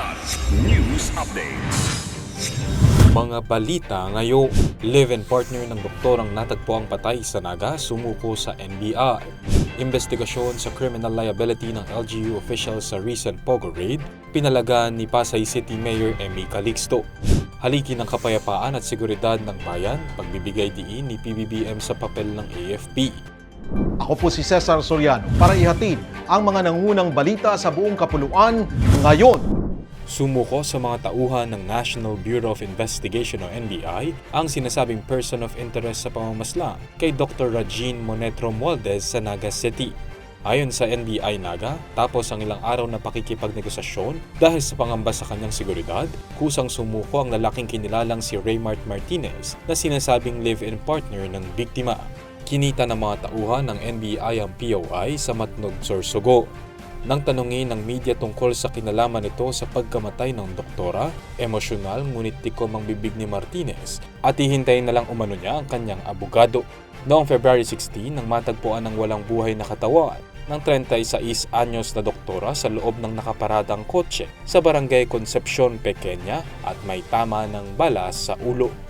Kilat News Updates. Mga balita ngayon, live-in partner ng doktor ang natagpo ang patay sa Naga sumuko sa NBI. Investigasyon sa criminal liability ng LGU officials sa recent Pogo raid, pinalagaan ni Pasay City Mayor Emmy Calixto. Haligi ng kapayapaan at seguridad ng bayan, pagbibigay diin ni PBBM sa papel ng AFP. Ako po si Cesar Soriano para ihatid ang mga nangunang balita sa buong kapuluan ngayon. Sumuko sa mga tauhan ng National Bureau of Investigation o NBI ang sinasabing person of interest sa pamamaslang kay Dr. Rajin Monetro Moldes sa Naga City. Ayon sa NBI Naga, tapos ang ilang araw na pakikipagnegosasyon dahil sa pangamba sa kanyang seguridad, kusang sumuko ang lalaking kinilalang si Raymart Martinez na sinasabing live-in partner ng biktima. Kinita ng mga tauhan ng NBI ang POI sa Matnog, Sorsogo. Nang tanungin ng media tungkol sa kinalaman nito sa pagkamatay ng doktora, emosyonal ngunit tikom ang bibig ni Martinez at hihintayin na lang umano niya ang kanyang abogado. Noong February 16 nang matagpuan ng walang buhay na katawan ng 36 anyos na doktora sa loob ng nakaparadang kotse sa barangay Concepcion Pequeña at may tama ng balas sa ulo.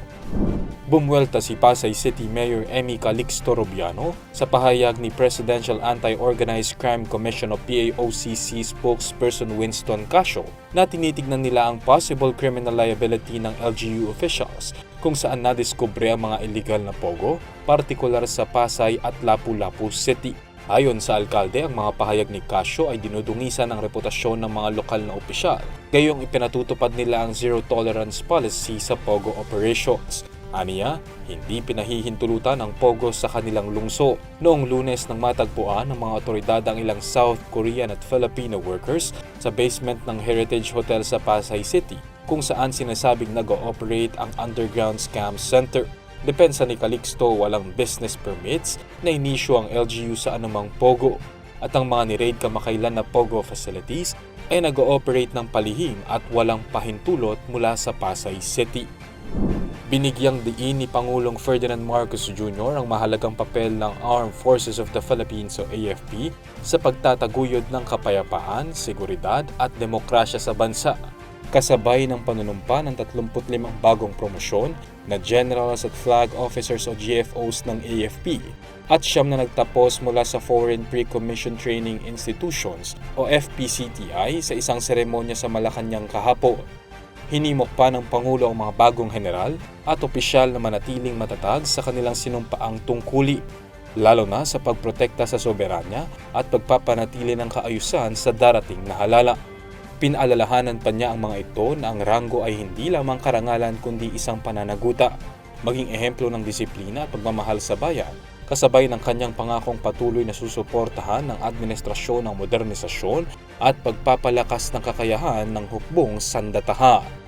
Bumuelta si Pasay City Mayor Emmy Calixto Robiano sa pahayag ni Presidential Anti-Organized Crime Commission o PAOCC spokesperson Winston Casio na tinitignan nila ang possible criminal liability ng LGU officials kung saan nadiskubre ang mga illegal na pogo, partikular sa Pasay at Lapu-Lapu City. Ayon sa alkalde, ang mga pahayag ni Casio ay dinudungisan ang reputasyon ng mga lokal na opisyal, gayong ipinatutupad nila ang zero tolerance policy sa pogo operations. Aniya, hindi pinahihintulutan ang Pogo sa kanilang lungso. Noong lunes nang matagpuan ng mga otoridad ang ilang South Korean at Filipino workers sa basement ng Heritage Hotel sa Pasay City kung saan sinasabing nag-ooperate ang underground scam center. Depensa ni Calixto walang business permits na inisyo ang LGU sa anumang Pogo at ang mga ni-raid kamakailan na Pogo facilities ay nag-ooperate ng palihim at walang pahintulot mula sa Pasay City. Binigyang diin ni Pangulong Ferdinand Marcos Jr. ang mahalagang papel ng Armed Forces of the Philippines o AFP sa pagtataguyod ng kapayapaan, seguridad at demokrasya sa bansa. Kasabay ng panunumpa ng 35 bagong promosyon na Generals at Flag Officers o GFOs ng AFP at siyam na nagtapos mula sa Foreign Pre-Commission Training Institutions o FPCTI sa isang seremonya sa Malacanang kahapon. Hinimok pa ng Pangulo ang mga bagong general at opisyal na manatiling matatag sa kanilang sinumpaang tungkuli, lalo na sa pagprotekta sa soberanya at pagpapanatili ng kaayusan sa darating na halala. Pinaalalahanan pa niya ang mga ito na ang ranggo ay hindi lamang karangalan kundi isang pananaguta, maging ehemplo ng disiplina at pagmamahal sa bayan, kasabay ng kanyang pangakong patuloy na susuportahan ng administrasyon ng modernisasyon at pagpapalakas ng kakayahan ng hukbong sandataha.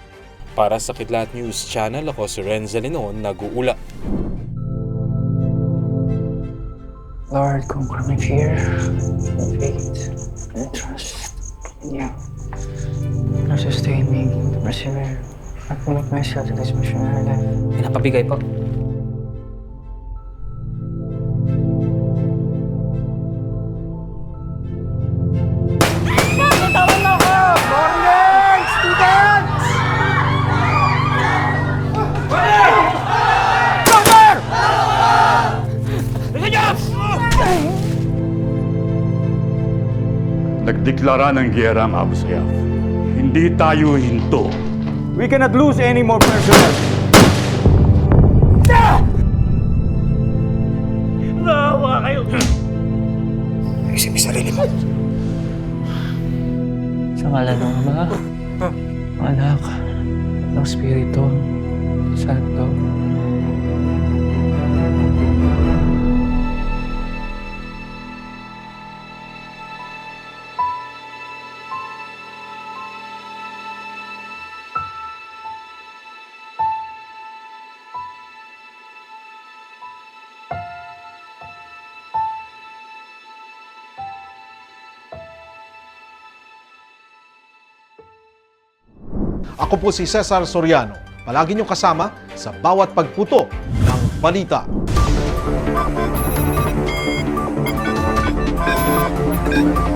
Para sa Kidlat News Channel, ako si Renza Linon, nag-uula. Lord, conquer my fear, faith, and trust in you. Lord, sustain me, to persevere, and commit myself to this missionary life. Pinapabigay po. Nagdeklara ng giyera ang Abu Sayyaf. Hindi tayo hinto. We cannot lose any more personnel. Isip sarili mo. Sa ngalan ng Ama, Anak, ng Espiritu, Santo. Ako po si Cesar Soriano. Palagi niyong kasama sa bawat pagputo ng balita. Thank you.